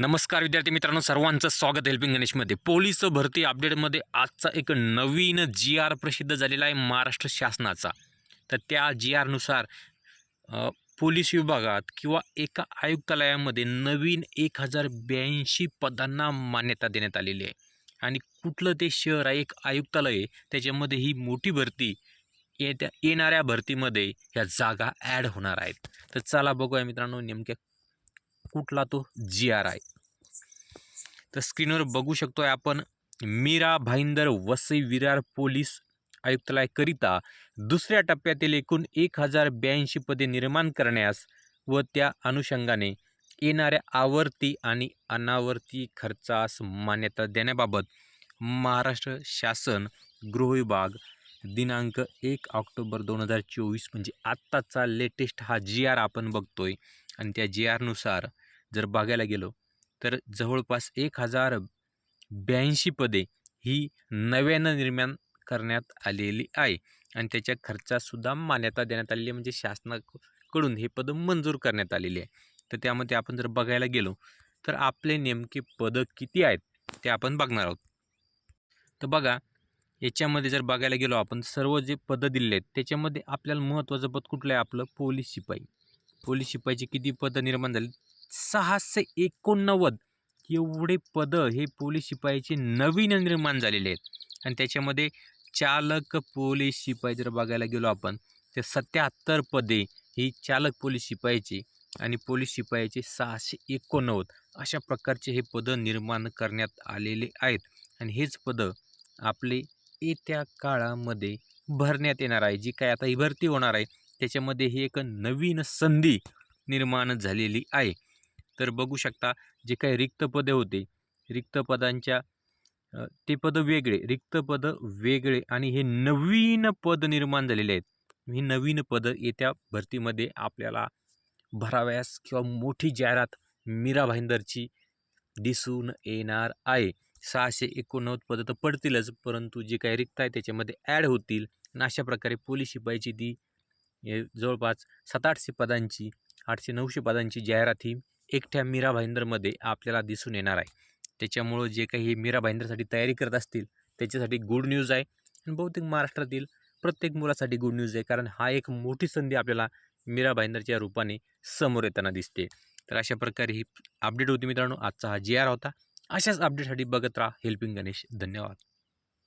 नमस्कार विद्यार्थी मित्रांनो सर्वांचं स्वागत हेल्पिंग गणेशमध्ये. पोलीस भरती अपडेटमध्ये आजचा एक नवीन जी आर प्रसिद्ध झालेला आहे महाराष्ट्र शासनाचा. तर त्या जी आरनुसार पोलीस विभागात किंवा एका आयुक्तालयामध्ये नवीन एक हजार ब्याऐंशी पदांना मान्यता देण्यात आलेली आहे. आणि कुठलं ते शहर आहे एक आयुक्तालय आहे त्याच्यामध्ये ही मोठी भरती येत्या येणाऱ्या भरतीमध्ये ह्या जागा ॲड होणार आहेत. तर चला बघूया मित्रांनो नेमक्या कुठला तो जी आर आय तर स्क्रीनवर बघू शकतोय आपण मीरा भाईंदर वसई विरार पोलीस आयुक्तालयाकरिता दुसऱ्या टप्प्यातील एकूण एक हजार ब्याऐंशी पदे निर्माण करण्यास व त्या अनुषंगाने येणाऱ्या आवर्ती आणि अनावर्ती खर्चास मान्यता देण्याबाबत महाराष्ट्र शासन गृहविभाग दिनांक एक ऑक्टोबर दोन हजार चोवीस म्हणजे आत्ताचा लेटेस्ट हा जी आर आपण बघतोय. आणि त्या जी आरनुसार जर बघायला गेलो तर जवळपास एक हजार ब्याऐंशी पदे ही नव्यानं निर्माण करण्यात आलेली आहे. आणि त्याच्या खर्चासुद्धा मान्यता देण्यात आलेली आहे. म्हणजे शासनाकडून हे पदं मंजूर करण्यात आलेली आहे. तर त्यामध्ये आपण जर बघायला गेलो तर आपले नेमके पदं किती आहेत ते आपण बघणार आहोत. तर बघा याच्यामध्ये जर बघायला गेलो आपण सर्व जे पदं दिलेले आहेत त्याच्यामध्ये आपल्याला महत्त्वाचं पद कुठलं आहे? आपलं पोलीस शिपाई. पोलीस शिपाईचे किती पदं निर्माण झाली? सहाशे एकोणनव्वद एवढे पदं हे पोलीस शिपाईचे नवीन निर्माण झालेले आहेत. आणि त्याच्यामध्ये चालक पोलीस शिपाई जर बघायला गेलो आपण तर सत्याहत्तर पदे ही चालक पोलीस शिपायाची आणि पोलीस शिपाईचे सहाशे एकोणनव्वद अशा प्रकारचे हे पदं निर्माण करण्यात आलेले आहेत. आणि हेच पदं आपले येत्या काळामध्ये भरण्यात येणार आहे. जी काय आता ही भरती होणार आहे त्याच्यामध्ये ही एक नवीन संधी निर्माण झालेली आहे. तर बघू शकता जे काही रिक्त पदे होते रिक्त पदांच्या ते पदं वेगळे रिक्त पदं वेगळे आणि हे नवीन पद निर्माण झालेले आहेत. ही नवीन पदं येत्या भरतीमध्ये आपल्याला भराव्यास किंवा मोठी जाहिरात मीरा भाईंदरची दिसून येणार आहे. सहाशे एकोणनव्वद पदं तर पडतीलच परंतु जे काही रिक्त आहे त्याच्यामध्ये ॲड होतील. आणि अशा प्रकारे पोलीस शिपाईची ती जवळपास सात आठशे पदांची आठशे नऊशे पदांची जाहिरात ही एकट्या मीरा भाईंदरमध्ये आपल्याला दिसून येणार आहे. त्याच्यामुळं जे काही मीरा भाईंदरसाठी तयारी करत असतील त्याच्यासाठी गुड न्यूज आहे. आणि बहुतेक महाराष्ट्रातील प्रत्येक मुलासाठी गुड न्यूज आहे कारण हा एक मोठी संधी आपल्याला मीरा भाईंदरच्या रूपाने समोर येताना दिसते तर अशा प्रकारे ही अपडेट होती मित्रांनो. आजचा हा जी आर होता. अशाच अपडेटसाठी बघत राहा. हेल्पिंग गणेश धन्यवाद.